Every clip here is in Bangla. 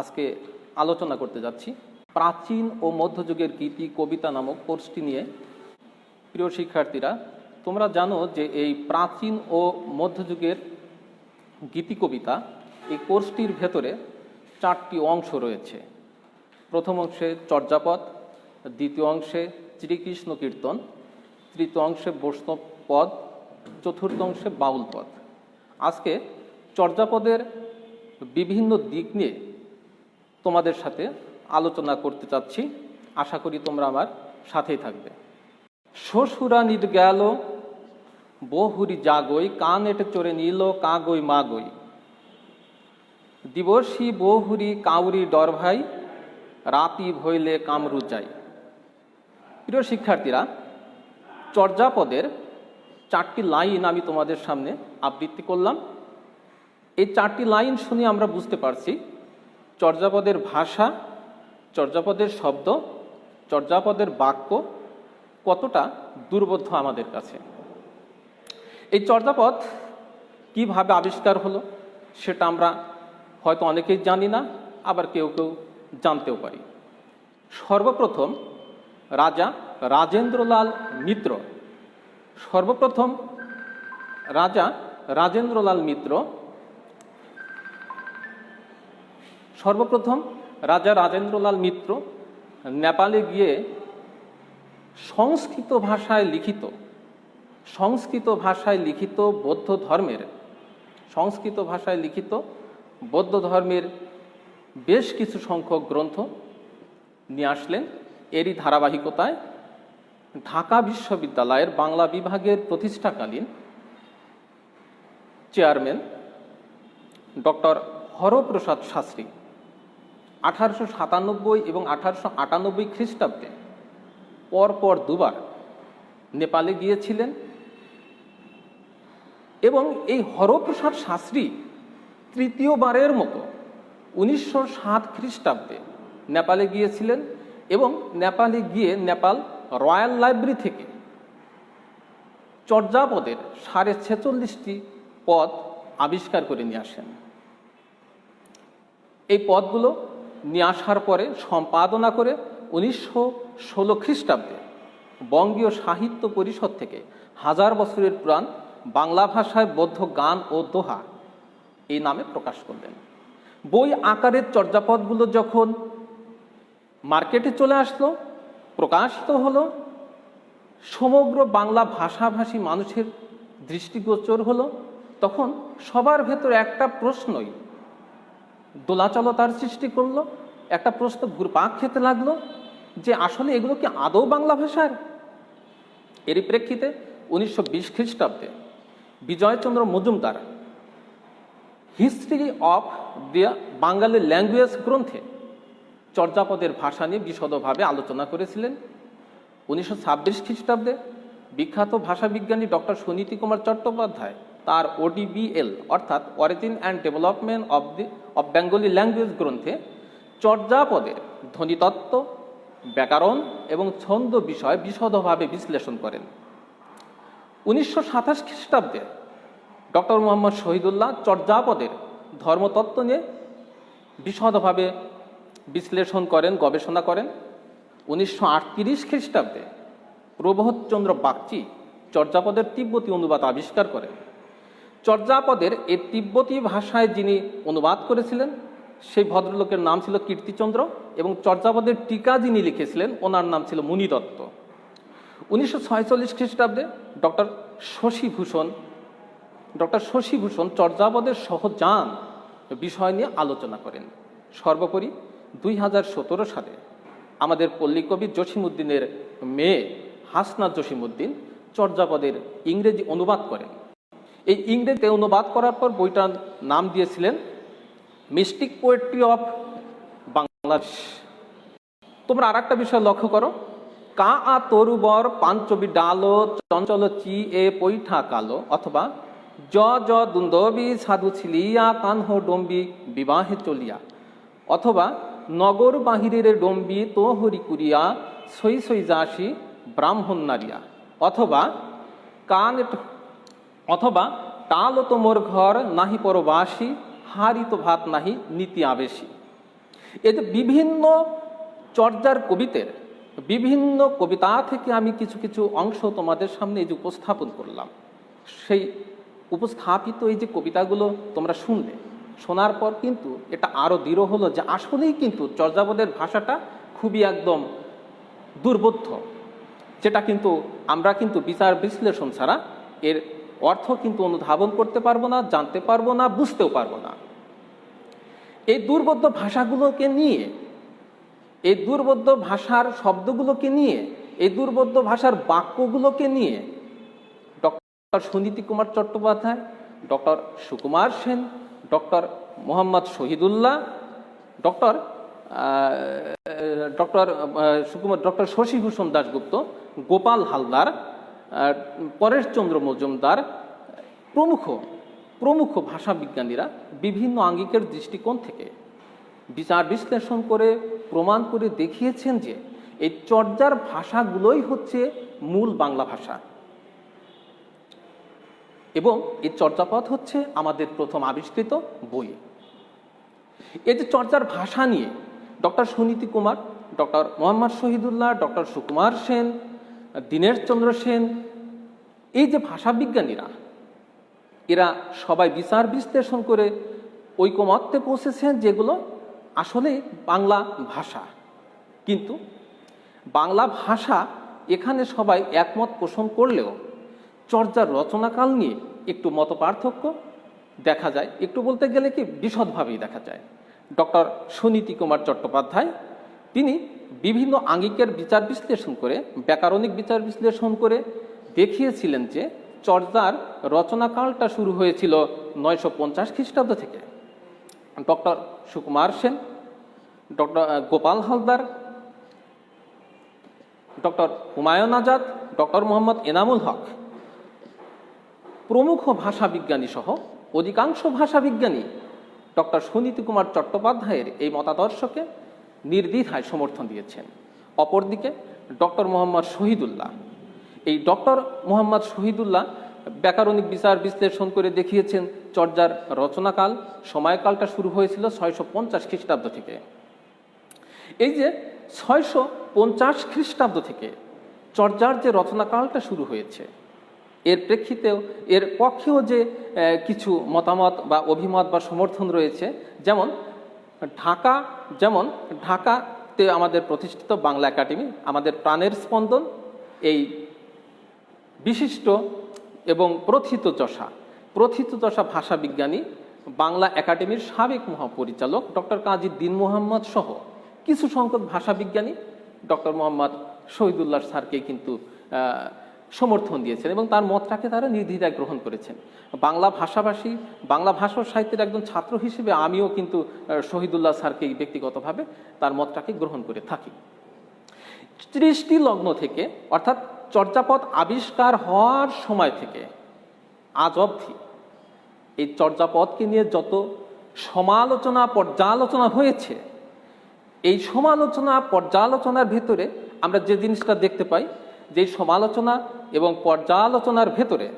আজকে আলোচনা করতে যাচ্ছি। প্রাচীন ও মধ্যযুগের গীতি কবিতা নামক কোর্সটি নিয়ে। প্রিয় শিক্ষার্থীরা, তোমরা জানো যে এই প্রাচীন ও মধ্যযুগের গীতি কবিতা এই কোর্সটির ভেতরে চারটি অংশ রয়েছে। প্রথম অংশে চর্যাপদ, দ্বিতীয় অংশে শ্রীকৃষ্ণ কীর্তন, তৃতীয় অংশে বৈষ্ণব পদ, চতুর্থ অংশে বাউল পদ। আজকে চর্যাপদের বিভিন্ন দিক নিয়ে তোমাদের সাথে আলোচনা করতে চাচ্ছি। আশা করি তোমরা আমার সাথেই থাকবে। শ্বশুরা নিট গেল, বহুরি জাগই কান এটে চড়ে নিল, কাগই মাগই। দিবসী বহুরি কাউরি ডর ভাই, রাতি ভইলে কামরু যাই। প্রিয় শিক্ষার্থীরা, চর্যাপদের চারটি লাইন আমি তোমাদের সামনে আবৃত্তি করলাম। এই চারটি লাইন শুনে আমরা বুঝতে পারছি চর্যাপদের ভাষা, চর্যাপদের শব্দ, চর্যাপদের বাক্য কতটা দুর্বোধ্য আমাদের কাছে? এই চর্যাপদ কীভাবে আবিষ্কার হলো সেটা আমরা হয়তো অনেকেই জানি না, আবার কেউ কেউ জানতেও পারি। সর্বপ্রথম রাজা রাজেন্দ্রলাল মিত্র। সর্বপ্রথম রাজা রাজেন্দ্রলাল মিত্র সর্বপ্রথম রাজা রাজেন্দ্রলাল মিত্র নেপালে গিয়ে সংস্কৃত ভাষায় লিখিত, সংস্কৃত ভাষায় লিখিত বৌদ্ধ ধর্মের, সংস্কৃত ভাষায় লিখিত বৌদ্ধ ধর্মের বেশ কিছু সংখ্যক গ্রন্থ নিয়ে আসলেন। এরই ধারাবাহিকতায় ঢাকা বিশ্ববিদ্যালয়ের বাংলা বিভাগের প্রতিষ্ঠাকালীন চেয়ারম্যান ডক্টর হরপ্রসাদ শাস্ত্রী আঠারোশো সাতানব্বই এবং আঠারোশো আটানব্বই খ্রিস্টাব্দে পরপর দুবার নেপালে গিয়েছিলেন এবং এই হরপ্রসাদ শাস্ত্রী তৃতীয়বারের মতো উনিশশো সাত খ্রিস্টাব্দে নেপালে গিয়েছিলেন এবং নেপালে গিয়ে নেপাল রয়্যাল লাইব্রেরি থেকে চর্যাপদের সাড়ে ছেচল্লিশটি পদ আবিষ্কার করে নিয়ে আসেন। এই পদগুলো নিয়ে আসার পরে সম্পাদনা করে উনিশশো ষোলো খ্রিস্টাব্দে বঙ্গীয় সাহিত্য পরিষদ থেকে হাজার বছরের পুরাণ বাংলা ভাষায় বৌদ্ধ গান ও দোহা এই নামে প্রকাশ করলেন। বই আকারের চর্যাপদগুলো যখন মার্কেটে চলে আসলো, প্রকাশিত হলো, সমগ্র বাংলা ভাষাভাষী মানুষের দৃষ্টিগোচর হলো, তখন সবার ভেতরে একটা প্রশ্নই দোলাচলতার সৃষ্টি করল, একটা প্রশ্ন ঘুরপাক খেতে লাগল যে আসলে এগুলো কি আদৌ বাংলা ভাষার? এরই প্রেক্ষিতে উনিশশো বিশ খ্রিস্টাব্দে Bijaychandra Majumdar history of the Bangali language গ্রন্থে চর্যাপদের ভাষা নিয়ে বিশদভাবে আলোচনা করেছিলেন। উনিশশো ছাব্বিশ খ্রিস্টাব্দে বিখ্যাত ভাষাবিজ্ঞানী ডক্টর সুনীতি কুমার চট্টোপাধ্যায় তার ওডিবিএল অর্থাৎ origin and development of the of Bengali language গ্রন্থে চর্যাপদের ধ্বনিতত্ত্ব, ব্যাকরণ এবং ছন্দ বিষয় বিশদভাবে বিশ্লেষণ করেন। উনিশশো সাতাশ খ্রিস্টাব্দে ডক্টর মোহাম্মদ শহীদুল্লাহ চর্যাপদের ধর্মতত্ত্ব নিয়ে বিশদভাবে বিশ্লেষণ করেন, গবেষণা করেন। উনিশশো আটত্রিশ খ্রিস্টাব্দে প্রবোধচন্দ্র বাগচি চর্যাপদের তিব্বতী অনুবাদ আবিষ্কার করেন। চর্যাপদের এই তিব্বতী ভাষায় যিনি অনুবাদ করেছিলেন, সেই ভদ্রলোকের নাম ছিল কীর্তিচন্দ্র এবং চর্যাপদের টিকা যিনি লিখেছিলেন, ওনার নাম ছিল মুনি দত্ত উনিশশো ছয়চল্লিশ খ্রিস্টাব্দে ডক্টর শশীভূষণ ডক্টর শশীভূষণ চর্যাপদের সহজান বিষয় নিয়ে আলোচনা করেন। সর্বোপরি দুই হাজার সতেরো সালে আমাদের পল্লীকবি জসিমুদ্দিনের মেয়ে হাসনাত জসিমুদ্দিন চর্যাপদের ইংরেজি অনুবাদ করেন। এই ইংরেজিতে অনুবাদ করার পর বইটার নাম দিয়েছিলেন মিস্টিক পোয়েট্রি অফ বাংলাদেশ। তোমরা আর একটা বিষয় লক্ষ্য করো। কা আ তরুবর পাঞ্চবি ডালো চঞ্চল চি এ পৈঠা কালো অথবা জ জ দুন্দবি সাধু ছিলিয়া কানহ ডম্বি বিবাহে চলিয়া অথবা নগর বাহিরের ডম্বি তো হরি কুরিয়া সই সই যাসি ব্রাহ্মণ নারিয়া অথবা কান অথবা টালো তো মোর ঘর নাহি পরবাসী হারি তো ভাত নাহি নীতি আবেশী। এতে বিভিন্ন চর্যার কবিতের, বিভিন্ন কবিতা থেকে আমি কিছু কিছু অংশ তোমাদের সামনে এই যে উপস্থাপন করলাম। সেই উপস্থাপিত এই যে কবিতাগুলো তোমরা শুনলে, শোনার পর কিন্তু এটা আরও দৃঢ় হলো যে আসলেই কিন্তু চর্যাপদের ভাষাটা খুবই একদম দুর্বোধ্য, যেটা কিন্তু আমরা কিন্তু বিচার বিশ্লেষণ ছাড়া এর অর্থ কিন্তু অনুধাবন করতে পারব না, জানতে পারব না, বুঝতেও পারব না। এই দুর্বোধ্য ভাষাগুলোকে নিয়ে, এই দুর্বোধ্য ভাষার শব্দগুলোকে নিয়ে, এই দুর্বোধ্য ভাষার বাক্যগুলোকে নিয়ে doctor Suniti Kumar Chattopadhyay, doctor Sukumar Sen, doctor Mohammad Shahidullah, doctor doctor Sukumar, doctor Shashibhushan Dasgupta, Gopal Haldar Pareshchandra Majumdar প্রমুখ প্রমুখ ভাষা বিজ্ঞানীরা বিভিন্ন আঙ্গিকের দৃষ্টিকোণ থেকে বিচার বিশ্লেষণ করে প্রমাণ করে দেখিয়েছেন যে এই চর্যার ভাষাগুলোই হচ্ছে মূল বাংলা ভাষা। এবং এই চর্যাপদ হচ্ছে আমাদের প্রথম আবিষ্কৃত বই। এই যে চর্চার ভাষা নিয়ে doctor Suniti Kumar, doctor Mohammad Shahidullah, doctor Sukumar Sen Dinesh Chandra Sen, এই যে ভাষাবিজ্ঞানীরা, এরা সবাই বিচার বিশ্লেষণ করে ঐকমত্যে পৌঁছেছেন যেগুলো আসলে বাংলা ভাষা। কিন্তু বাংলা ভাষা এখানে সবাই একমত পোষণ করলেও চর্যার রচনাকাল নিয়ে একটু মত পার্থক্য দেখা যায়। একটু বলতে গেলে কি বিশদভাবেই দেখা যায়। ডক্টর সুনীতি কুমার চট্টোপাধ্যায়, তিনি বিভিন্ন আঙ্গিকের বিচার বিশ্লেষণ করে, ব্যাকরণিক বিচার বিশ্লেষণ করে দেখিয়েছিলেন যে চর্যার রচনাকালটা শুরু হয়েছিল নয়শো পঞ্চাশ খ্রিস্টাব্দ থেকে। Doctor Sukumar Sen, doctor Gopal Haldar, doctor Humayun Azad, doctor Mohammad Enamul Haq, প্রমুখ ভাষাবিজ্ঞানী সহ অধিকাংশ ভাষাবিজ্ঞানী ডক্টর সুনীতি কুমার চট্টোপাধ্যায়ের এই মতাদর্শকে নির্দ্বিধায় সমর্থন দিয়েছেন। অপরদিকে, ডক্টর মোহাম্মদ শহীদুল্লাহ। এই ডক্টর মোহাম্মদ শহীদুল্লাহ ব্যাকরণিক বিচার বিশ্লেষণ করে দেখিয়েছেন, চর্যার রচনাকাল, সময়কালটা শুরু হয়েছিল ছয়শো পঞ্চাশ খ্রিস্টাব্দ থেকে। এই যে ছয়শো পঞ্চাশ খ্রিস্টাব্দ থেকে চর্যার যে রচনাকালটা শুরু হয়েছে, এর প্রেক্ষিতেও, এর পক্ষেও যে কিছু মতামত বা অভিমত বা সমর্থন রয়েছে, যেমন ঢাকা, যেমন ঢাকাতে আমাদের প্রতিষ্ঠিত বাংলা একাডেমি, আমাদের প্রাণের স্পন্দন, এই বিশিষ্ট এবং প্রথিতযশা প্রথিতযশা ভাষা বিজ্ঞানী, বাংলা একাডেমির সাবেক মহাপরিচালক ডক্টর কাজী দিন মোহাম্মদ সহ কিছু সংখ্যক ভাষাবিজ্ঞানী ডক্টর মোহাম্মদ শহীদুল্লাহ স্যারকে কিন্তু সমর্থন দিয়েছেন এবং তার মতটাকে তারা নির্দ্বিধায় গ্রহণ করেছেন। বাংলা ভাষাভাষী, বাংলা ভাষা সাহিত্যের একজন ছাত্র হিসেবে আমিও কিন্তু শহীদুল্লাহ স্যারকে ব্যক্তিগতভাবে তার মতটাকে গ্রহণ করে থাকি। ত্রিশটি লগ্ন থেকে, অর্থাৎ চর্যাপদ আবিষ্কার হওয়ার সময় থেকে, আজ অবধি, এই চর্যাপদকে নিয়ে যত সমালোচনা, পর্যালোচনা হয়েছে, এই সমালোচনা, পর্যালোচনার ভেতরে আমরা যে জিনিসটা দেখতে পাই যে সমালোচনা এবং পর্যালোচনার ভেতরে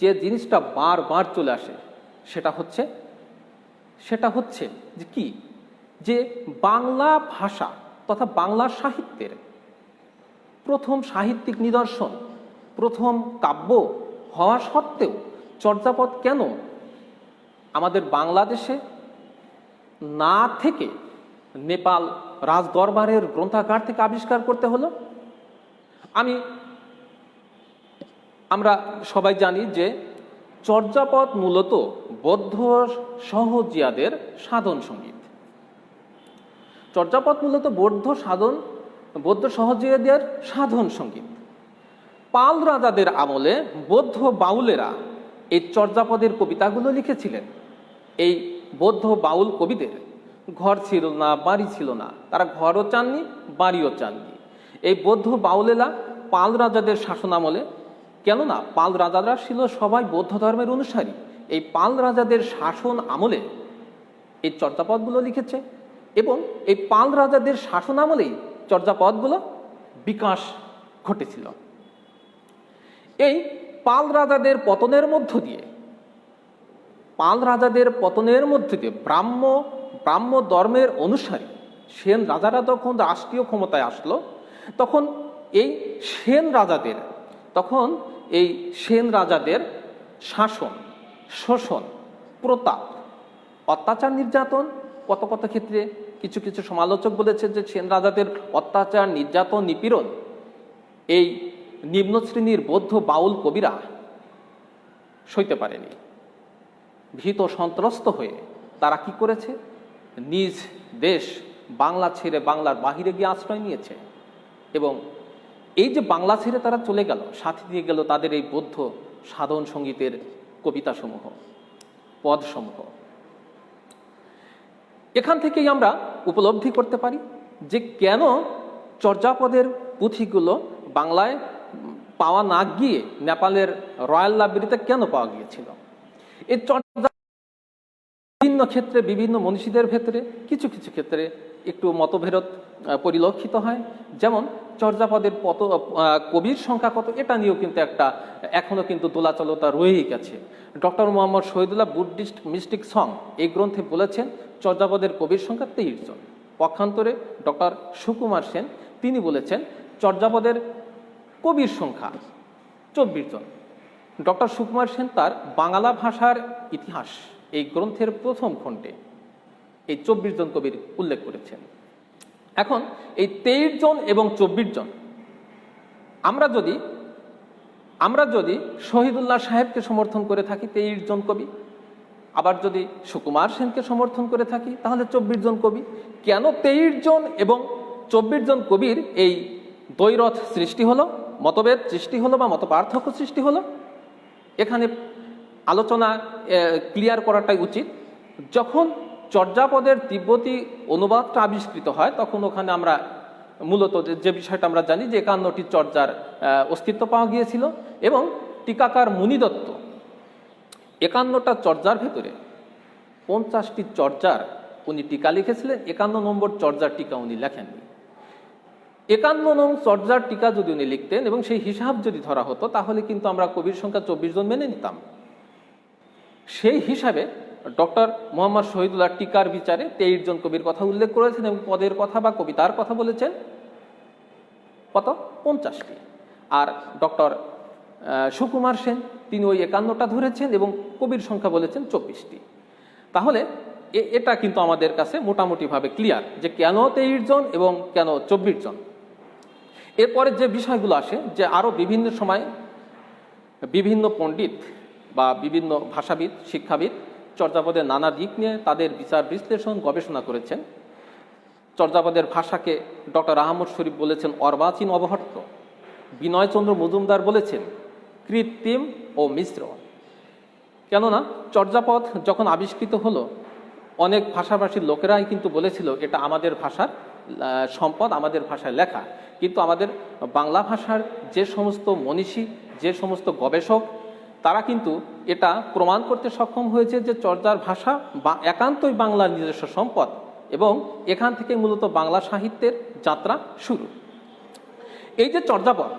যে জিনিসটা বারবার চলে আসে, সেটা হচ্ছে সেটা হচ্ছে যে কি? যে বাংলা ভাষা তথা বাংলা সাহিত্যের প্রথম সাহিত্যিক নিদর্শন, প্রথম কাব্য হওয়া সত্ত্বেও চর্যাপদ কেন আমাদের বাংলাদেশে না থেকে নেপাল রাজদরবারের গ্রন্থাগার থেকে আবিষ্কার করতে হলো? আমি, আমরা সবাই জানি যে চর্যাপদ মূলত বৌদ্ধ সহজিয়াদের সাধন সংগীত। চর্যাপদ মূলত বৌদ্ধ সাধন, বৌদ্ধ সহজিয়াদের সাধন সংগীত। পাল রাজাদের আমলে বৌদ্ধ বাউলেরা এই চর্যাপদের কবিতাগুলো লিখেছিলেন। এই বৌদ্ধ বাউল কবিদের, ঘর ছিল না, বাড়ি ছিল না, তারা ঘরও চাননি, বাড়িও চাননি। এই বৌদ্ধ বাউলেলা পাল রাজাদের শাসন আমলে কেননা পাল রাজারা ছিল সবাই বৌদ্ধ ধর্মের অনুসারী। এই পাল রাজাদের শাসন আমলে এই চর্যাপদগুলো লিখেছে এবং এই পাল রাজাদের শাসন আমলেই চর্যাপদগুলো বিকাশ ঘটেছিল। এই পাল রাজাদের পতনের মধ্য দিয়ে, পাল রাজাদের পতনের মধ্য দিয়ে ব্রাহ্ম ব্রাহ্ম ধর্মের অনুসারী সেন রাজারা যখন রাষ্ট্রীয় ক্ষমতায় আসলো তখন এই সেন রাজাদের, তখন এই সেন রাজাদের শাসন, শোষণ, প্রতাপ, অত্যাচার নির্যাতন, কত কত ক্ষেত্রে কিছু কিছু সমালোচক বলেছে যে সেন রাজাদের অত্যাচার, নির্যাতন, নিপীড়ন, এই নিম্ন শ্রেণির বৌদ্ধ বাউল কবিরা সইতে পারেনি। ভীত সন্ত্রস্ত হয়ে তারা কি করেছে? নিজ দেশ বাংলা ছেড়ে বাংলার বাহিরে গিয়ে আশ্রয় নিয়েছে। এবং এই যে বাংলা ছেড়ে তারা চলে গেল, সাথে দিয়ে গেল তাদের এই বৌদ্ধ সাধন সঙ্গীতের কবিতাসমূহ, পদসমূহ। এখান থেকেই আমরা উপলব্ধি করতে পারি যে কেন চর্যাপদের পুঁথিগুলো বাংলায় পাওয়া না গিয়ে নেপালের রয়্যাল লাইব্রেরিতে কেন পাওয়া গিয়েছিল। এই বিভিন্ন ক্ষেত্রে, বিভিন্ন মনীষীদের ক্ষেত্রে কিছু কিছু ক্ষেত্রে একটু মতভেরত পরিলক্ষিত হয়। যেমন চর্যাপদের পত কবির সংখ্যা কত, এটা নিয়েও কিন্তু একটা এখনও কিন্তু দোলাচলতা রয়েই গেছে। Doctor Mohammad Shahidullah Buddhist mystic song এই গ্রন্থে বলেছেন, চর্যাপদের কবির সংখ্যা তেইশ জন। পক্ষান্তরে ডক্টর সুকুমার সেন, তিনি বলেছেন, চর্যাপদের কবির সংখ্যা চব্বিশ জন। ডক্টর সুকুমার সেন তার বাংলা ভাষার ইতিহাস। এই গ্রন্থের প্রথম খণ্ডে এই চব্বিশ জন কবির উল্লেখ করেছেন। এখন এই তেইশ জন এবং চব্বিশ জন, আমরা যদি আমরা যদি শহীদুল্লাহ সাহেবকে সমর্থন করে থাকি তেইশ জন কবি, আবার যদি সুকুমার সেনকে সমর্থন করে থাকি, তাহলে চব্বিশ জন কবি, কেন তেইশ জন এবং চব্বিশ জন কবির এই দ্বৈরথ সৃষ্টি হলো, মতভেদ সৃষ্টি হলো বা মত পার্থক্য সৃষ্টি হলো? এখানে আলোচনা ক্লিয়ার করাটাই উচিত। যখন চর্যাপদের তিব্বতী অনুবাদটা আবিষ্কৃত হয়, তখন ওখানে আমরা মূলত যে- বিষয়টা আমরা জানি যে একান্নটি চর্যার অস্তিত্ব পাওয়া গিয়েছিল এবং টিকাকার মুনিদত্ত একান্নটা চর্যার ভেতরে পঞ্চাশটি চর্যার উনি টিকা লিখেছিলেন, একান্ন নম্বর চর্যার টিকা উনি লেখেননি একান্ন নং চর্যার টিকা যদি উনি লিখতেন এবং সেই হিসাব যদি ধরা হতো, তাহলে কিন্তু আমরা কবির সংখ্যা চব্বিশ জন মেনে নিতাম। সেই হিসাবে ডক্টর মোহাম্মদ শহীদুল্লাহ টিকার বিচারে তেইশ জন কবির কথা উল্লেখ করেছেন এবং পদের কথা বা কবিতার কথা বলেছেন। কত? পঞ্চাশটি। আর ডক্টর সুকুমার সেন, তিনি ওই একান্নটা ধরেছেন এবং কবির সংখ্যা বলেছেন চব্বিশটি। তাহলে এটা কিন্তু আমাদের কাছে মোটামুটিভাবে ক্লিয়ার যে কেন তেইশ জন এবং কেন চব্বিশ জন। এরপরে যে বিষয়গুলো আসে, যে আরও বিভিন্ন সময় বিভিন্ন পণ্ডিত বা বিভিন্ন ভাষাবিদ, শিক্ষাবিদ চর্যাপদের নানা দিক নিয়ে তাদের বিচার বিশ্লেষণ গবেষণা করেছেন। চর্যাপদের ভাষাকে ডক্টর আহমদ শরীফ বলেছেন অর্বাচীন অবহট্ট। বিনয়চন্দ্র মজুমদার বলেছেন কৃত্রিম ও মিশ্র। কেননা চর্যাপদ যখন আবিষ্কৃত হলো, অনেক ভাষাভাষীর লোকেরাই কিন্তু বলেছিল এটা আমাদের ভাষার সম্পদ, আমাদের ভাষায় লেখা। কিন্তু আমাদের বাংলা ভাষার যে সমস্ত মনীষী, যে সমস্ত গবেষক তারা কিন্তু এটা প্রমাণ করতে সক্ষম হয়েছে যে চর্যার ভাষা বা একান্তই বাংলার নিজস্ব সম্পদ এবং এখান থেকে মূলত বাংলা সাহিত্যের যাত্রা শুরু। এই যে চর্যাপদ,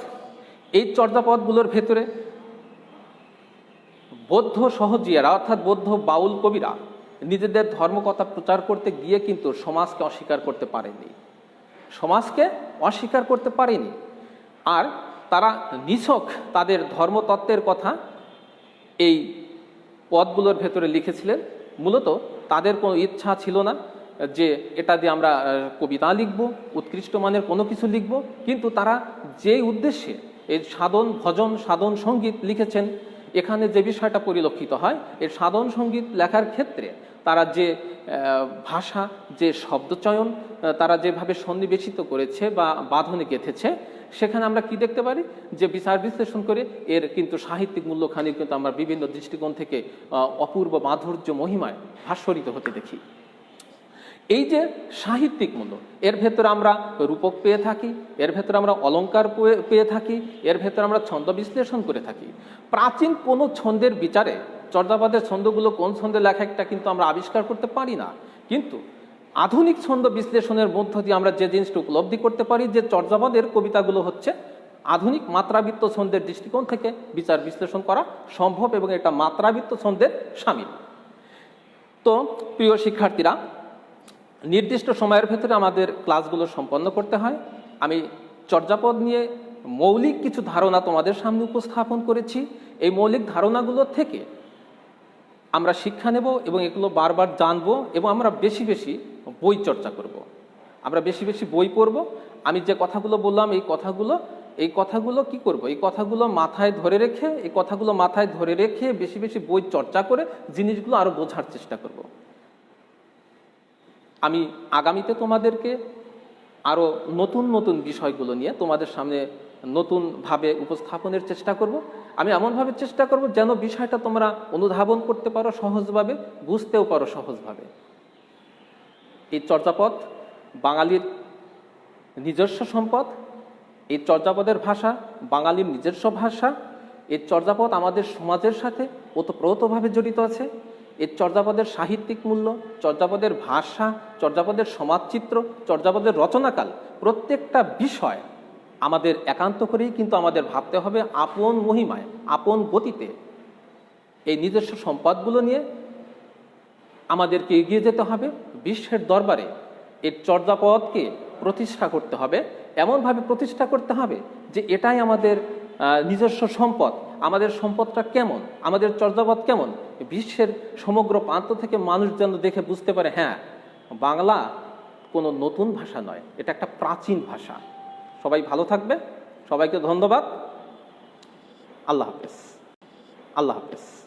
এই চর্যাপদগুলোর ভেতরে বৌদ্ধ সহজিয়ারা অর্থাৎ বৌদ্ধ বাউল কবিরা নিজেদের ধর্মকথা প্রচার করতে গিয়ে কিন্তু সমাজকে অস্বীকার করতে পারেনি। সমাজকে অস্বীকার করতে পারেনি। আর তারা নিছক তাদের ধর্মতত্ত্বের কথা এই পদগুলোর ভেতরে লিখেছিলেন, মূলত তাদের কোনো ইচ্ছা ছিল না যে এটা দিয়ে আমরা কবিতা লিখব, উৎকৃষ্ট মানের কোনো কিছু লিখব, কিন্তু তারা যে উদ্দেশ্যে এই সাধন, ভজন, সাধন সংগীত লিখেছেন, এখানে যে বিষয়টা পরিলক্ষিত হয় এই সাধন সংগীত লেখার ক্ষেত্রে তারা যে ভাষা, যে শব্দচয়ন তারা যেভাবে সন্নিবেশিত করেছে বা বাঁধনে গেঁথেছে সেখানে আমরা কি দেখতে পারি? যে বিচার বিশ্লেষণ করে এর কিন্তু সাহিত্যিক মূল্যখানি কিন্তু আমরা বিভিন্ন দৃষ্টিকোণ থেকে অপূর্ব মাধুর্য মহিমায় ভাস্বরিত হতে দেখি। এই যে সাহিত্যিক মূল্য, এর ভেতরে আমরা রূপক পেয়ে থাকি, এর ভেতরে আমরা অলংকার পেয়ে- পেয়ে থাকি, এর ভেতরে আমরা ছন্দ বিশ্লেষণ করে থাকি। প্রাচীন কোনো ছন্দের বিচারে চর্যাপদের ছন্দগুলো কোন ছন্দে লেখা একটা কিন্তু আমরা আবিষ্কার করতে পারি না। কিন্তু আধুনিক ছন্দ বিশ্লেষণের মধ্য দিয়ে আমরা যে জিনিসটা উপলব্ধি করতে পারি, যে চর্যাপদের কবিতাগুলো হচ্ছে আধুনিক মাত্রাবৃত্ত ছন্দের দৃষ্টিকোণ থেকে বিচার বিশ্লেষণ করা সম্ভব এবং এটা মাত্রাবৃত্ত ছন্দের সামিল। তো প্রিয় শিক্ষার্থীরা, নির্দিষ্ট সময়ের ভেতরে আমাদের ক্লাসগুলো সম্পন্ন করতে হয়। আমি চর্যাপদ নিয়ে মৌলিক কিছু ধারণা তোমাদের সামনে উপস্থাপন করেছি। এই মৌলিক ধারণাগুলো থেকে আমরা শিক্ষা নেব এবং এগুলো বারবার জানব এবং আমরা বেশি বেশি বই চর্চা করব। আমরা বেশি বেশি বই পড়ব আমি যে কথাগুলো বললাম, এই কথাগুলো এই কথাগুলো কি করব এই কথাগুলো মাথায় ধরে রেখে, এই কথাগুলো মাথায় ধরে রেখে বেশি বেশি বই চর্চা করে জিনিসগুলো আরও বোঝার চেষ্টা করব। আমি আগামীতে তোমাদেরকে আরও নতুন নতুন বিষয়গুলো নিয়ে তোমাদের সামনে নতুনভাবে উপস্থাপনের চেষ্টা করব আমি এমনভাবে চেষ্টা করব যেন বিষয়টা তোমরা অনুধাবন করতে পারো সহজভাবে, বুঝতেও পারো সহজভাবে। এই চর্যাপদ, বাঙালির নিজস্ব সম্পদ, এই চর্যাপদের ভাষা, বাঙালির নিজস্ব ভাষা, এই চর্যাপদ আমাদের সমাজের সাথে ওতপ্রোতভাবে জড়িত আছে। এই চর্যাপদের সাহিত্যিক মূল্য, চর্যাপদের ভাষা, চর্যাপদের সমাজচিত্র, চর্যাপদের রচনাকাল, প্রত্যেকটা বিষয় আমাদের একান্ত করেই কিন্তু আমাদের ভাবতে হবে আপন মহিমায়, আপন গতিতে। এই নিজস্ব সম্পদগুলো নিয়ে আমাদেরকে এগিয়ে যেতে হবে, বিশ্বের দরবারে এর চর্যাপদকে প্রতিষ্ঠা করতে হবে, এমনভাবে প্রতিষ্ঠা করতে হবে যে এটাই আমাদের নিজস্ব সম্পদ, আমাদের সম্পদটা কেমন, আমাদের চর্যাপদ কেমন। বিশ্বের সমগ্র প্রান্ত থেকে মানুষ যেন দেখে বুঝতে পারে হ্যাঁ বাংলা কোনো নতুন ভাষা নয়, এটা একটা প্রাচীন ভাষা। সবাই ভালো থাকবে। সবাইকে ধন্যবাদ। আল্লাহ হাফেজ। আল্লাহ হাফেজ।